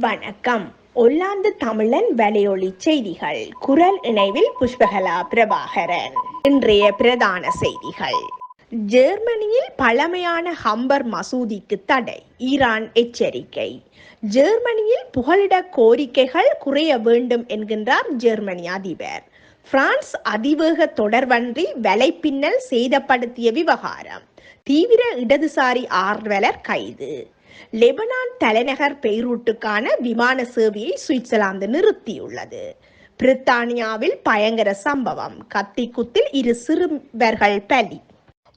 வணக்கம். ஒல்லாந்து தமிழன் வலையொலி செய்திகள். குரல் இணைவில் புஷ்பகலா பிரபாகரன். இன்றைய பிரதான செய்திகள். ஜெர்மனியில் பழமையான ஹம்பர் மசூதிக்கு தடை. ஈரான் எச்சரிக்கை. ஜெர்மனியில் புகலிட கோரிக்கைகள் குறைய வேண்டும் என்கின்றார் ஜெர்மனி அதிபர். பிரான்ஸ் அதிவேக தொடர்வன்றி வலைப்பின்னல் சேதப்படுத்திய விவகாரம். தீவிர இடதுசாரி ஆர்வலர் கைது. லெபனான் தலைநகர் பெய்ரூட்டுக்கான விமான சேவையை சுவிட்சர்லாந்து நிறுத்தியுள்ளது. பிரித்தானியாவில் பயங்கர சம்பவம். கத்திக்குத்தில் இரு சிறுவர்கள் பலி.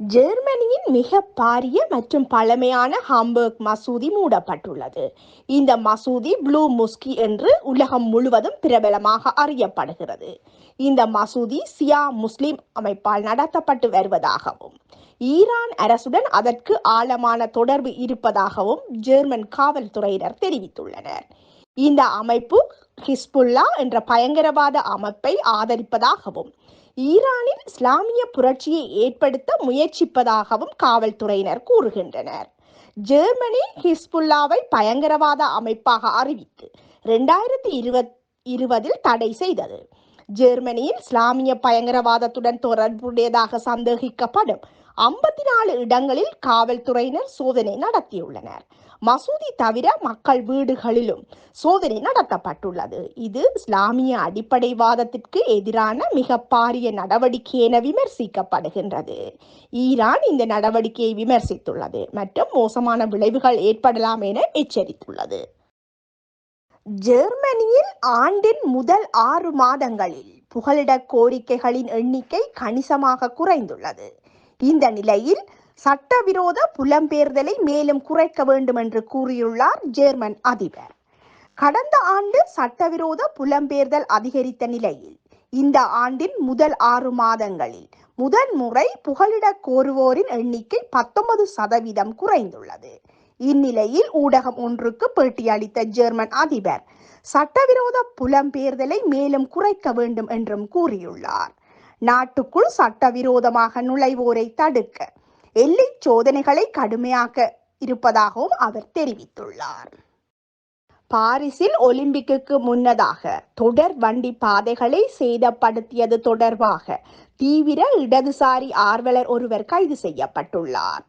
ஜெர்மனியின் மிக பாரிய மற்றும் பழமையான ஹாம்பர்க் மசூதி மூடப்பட்டுள்ளது. இந்த மசூதி ப்ளூ முஸ்கி என்று உலகம் முழுவதும் பிரபலமாக அறியப்படுகிறது. இந்த மசூதி சியா முஸ்லிம் அமைப்பால் நடத்தப்பட்டு வருவதாகவும் ஈரான் அரசுடன் அதற்கு ஆழமான தொடர்பு இருப்பதாகவும் ஜெர்மன் காவல்துறையினர் தெரிவித்துள்ளனர். இந்த அமைப்பு ஹிஸ்புல்லா என்ற பயங்கரவாத அமைப்பை ஆதரிப்பதாகவும் ஈரானில் இஸ்லாமிய புரட்சியை ஏற்படுத்த முயற்சிப்பதாகவும் காவல்துறையினர் கூறுகின்றனர். ஜெர்மனி ஹிஸ்புல்லாவை பயங்கரவாத அமைப்பாக அறிவித்து இரண்டாயிரத்தி இருபத் இருபதில் தடை செய்தது. ஜெர்மனியில் இஸ்லாமிய பயங்கரவாதத்துடன் தொடர்புடையதாக சந்தேகிக்கப்படும் ஐம்பத்தி நாலு இடங்களில் காவல்துறையினர் சோதனை நடத்தியுள்ளனர். மசூதி தவிர மக்கள் வீடுகளிலும் சோதனை நடத்தப்பட்டுள்ளது. இது இஸ்லாமிய அடிப்படைவாதத்திற்கு எதிரான மிக பாரிய நடவடிக்கை என விமர்சிக்கப்படுகின்றது. ஈரான் இந்த நடவடிக்கையை விமர்சித்துள்ளது மற்றும் மோசமான விளைவுகள் ஏற்படலாம் என எச்சரித்துள்ளது. ஜெர்மனியில் ஆண்டின் முதல் ஆறு மாதங்களில் புகலிட கோரிக்கைகளின் எண்ணிக்கை கணிசமாக குறைந்துள்ளது. இந்த நிலையில் சட்டவிரோத புலம்பெயர்தலை மேலும் குறைக்க வேண்டும் என்று கூறியுள்ளார் ஜெர்மன் அதிபர். கடந்த ஆண்டு சட்டவிரோத புலம்பெயர்தல் அதிகரித்த நிலையில் இந்த ஆண்டின் முதல் ஆறு மாதங்களில் முதல் முறை புகலிட கோருவோரின் எண்ணிக்கை பத்தொன்பது சதவீதம் குறைந்துள்ளது. இந்நிலையில் ஊடகம் ஒன்றுக்கு பேட்டியளித்த ஜெர்மன் அதிபர் சட்டவிரோத புலம்பெயர்தலை மேலும் குறைக்க வேண்டும் என்றும் கூறியுள்ளார். நாட்டுக்குள் சட்டவிரோதமாக நுழைவோரை தடுக்க எல்லை சோதனைகளை கடுமையாக்க இருப்பதாகவும் அவர் தெரிவித்துள்ளார். பாரிஸில் ஒலிம்பிக்கு முன்னதாக தொடர் வண்டி பாதைகளை சேதப்படுத்தியது தொடர்பாக தீவிர இடதுசாரி ஆர்வலர் ஒருவர் கைது செய்யப்பட்டுள்ளார்.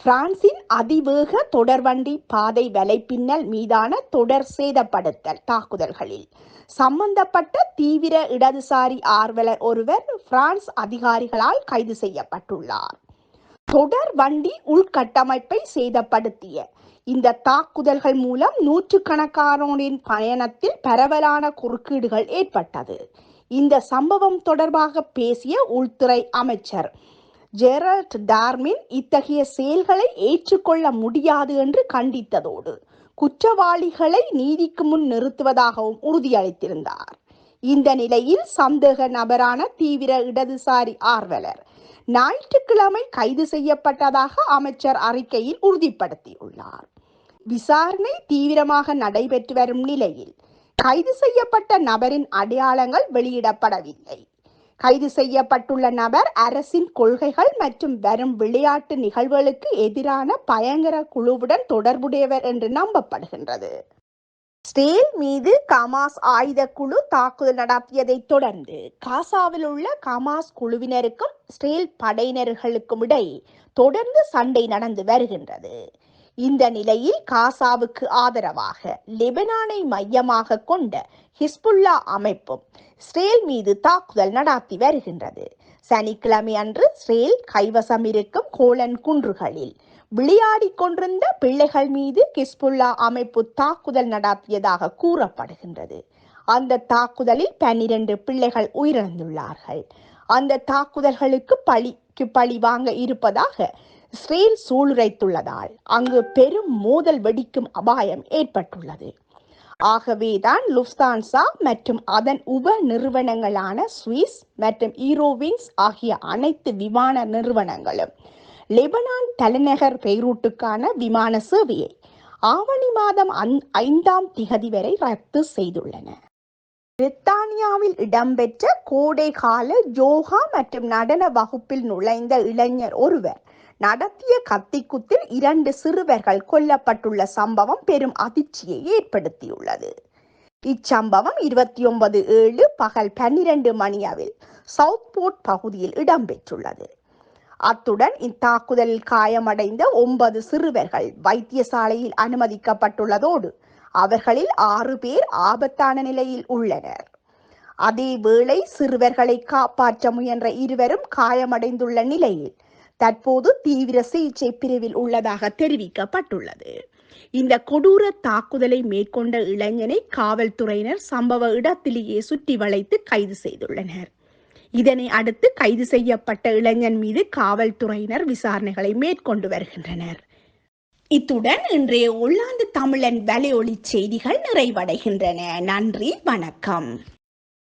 பிரான்சின் அதிவேக தொடர்வண்டி பாதை வலைப்பின்னல் மீதான தொடர் சேதப்படுத்தல் தாக்குதல்களில். சம்பந்தப்பட்ட தீவிர இடதுசாரி ஆர்வலர் ஒருவர் பிரான்ஸ் அதிகாரிகளால் கைது செய்யப்பட்டுள்ளார். தொடர் வண்டி உள்கட்டமைப்பை சேதப்படுத்திய இந்த தாக்குதல்கள் மூலம் நூற்றுக்கணக்கானோரின் பயணத்தில் பரவலான குறுக்கீடுகள் ஏற்பட்டது. இந்த சம்பவம் தொடர்பாக பேசிய உள்துறை அமைச்சர் ஜெரல்ட் டார்மின் இத்தகைய செயல்களை ஏற்றுக்கொள்ள முடியாது என்று கண்டித்ததோடு குற்றவாளிகளை நீதிக்கு முன் நிறுத்துவதாகவும் உறுதியளித்திருந்தார். இந்த நிலையில் சந்தேக நபரான தீவிர இடதுசாரி ஆர்வலர் ஞாயிற்றுக்கிழமை கைது செய்யப்பட்டதாக அமைச்சர் அறிக்கையில் உறுதிப்படுத்தியுள்ளார். விசாரணை தீவிரமாக நடைபெற்று வரும் நிலையில் கைது செய்யப்பட்ட நபரின் அடையாளங்கள் வெளியிடப்படவில்லை. கைது செய்யப்பட்டுள்ள நபர் அரசின் கொள்கைகள் மற்றும் வரும் விளையாட்டு நிகழ்வுகளுக்கு எதிரான பயங்கர குழுவுடன் தொடர்புடையவர் என்று நம்பப்படுகின்றது. ஸ்டேல் மீது கமாஸ் ஆயுத குழு தாக்குதல் நடத்தியதை தொடர்ந்து காசாவில் உள்ள கமாஸ் குழுவினருக்கும் ஸ்டேல் படையினர்களுக்கும் இடையே தொடர்ந்து சண்டை நடந்து வருகின்றது. இந்த நிலையில் காசாவுக்கு ஆதரவாக லெபனானை மையமாக கொண்ட ஹிஸ்புல்லா அமைப்பும் ஸ்ரேல் மீது தாக்குதல் நடத்தி வருகின்றது. சனிக்கிழமை அன்று ஸ்ரேல் கைவசம் இருக்கும் கோலன் குன்றுகளில் விளையாடி கொண்டிருந்த பிள்ளைகள் மீது ஹிஸ்புல்லா அமைப்பு தாக்குதல் நடத்தியதாக கூறப்படுகின்றது. அந்த தாக்குதலில் பன்னிரண்டு பிள்ளைகள் உயிரிழந்துள்ளார்கள். அந்த தாக்குதல்களுக்கு பழிக்கு பழி வாங்க இருப்பதாக இஸ்ரேல் சூளுரைத்துள்ளதால் அங்கு பெரும் மோதல் வெடிக்கும் அபாயம் ஏற்பட்டுள்ளது. ஆகவேதான் லுப்தான்சா மற்றும் அதன் உப நிறுவனங்களான சுவிஸ் மற்றும் ஈரோவிங்ஸ் ஆகிய அனைத்து விமான நிறுவனங்களும் லெபனான் தலைநகர் பெய்ரூட்டுக்கான விமான சேவையை ஆவணி மாதம் ஐந்தாம் திகதி வரை ரத்து செய்துள்ளன. பிரித்தானியாவில் இடம்பெற்ற கோடைகால யோகா மற்றும் நடன வகுப்பில் நுழைந்த இளைஞர் ஒருவர் நடத்திய கத்திக்குத்தில் இரண்டு சிறுவர்கள் கொல்லப்பட்டுள்ள சம்பவம் பெரும் அதிர்ச்சியை ஏற்படுத்தியுள்ளது. இச்சம்பவம் இருபத்தி ஒன்பது ஏழு பகல் பன்னிரண்டு மணியவில் சவுத்போர்ட் பகுதியில் இடம்பெற்றுள்ளது. அத்துடன் இத்தாக்குதலில் காயமடைந்த ஒன்பது சிறுவர்கள் வைத்தியசாலையில் அனுமதிக்கப்பட்டுள்ளதோடு அவர்களில் ஆறு பேர் ஆபத்தான நிலையில் உள்ளனர். அதேவேளை சிறுவர்களை காப்பாற்ற முயன்ற இருவரும் காயமடைந்துள்ள நிலையில் தற்போது தீவிர சிகிச்சை பிரிவில் உள்ளதாக தெரிவிக்கப்பட்டுள்ளது. இந்த கொடூர தாக்குதலை மேற்கொண்ட இளைஞனை காவல்துறையினர் சம்பவ இடத்திலேயே சுற்றி வளைத்து கைது செய்துள்ளனர். இதனை அடுத்து கைது செய்யப்பட்ட இளைஞன் மீது காவல்துறையினர் விசாரணைகளை மேற்கொண்டு வருகின்றனர். இத்துடன் இன்றைய உள்ளாந்து தமிழன் வலையொலி செய்திகள் நிறைவடைகின்றன. நன்றி வணக்கம்.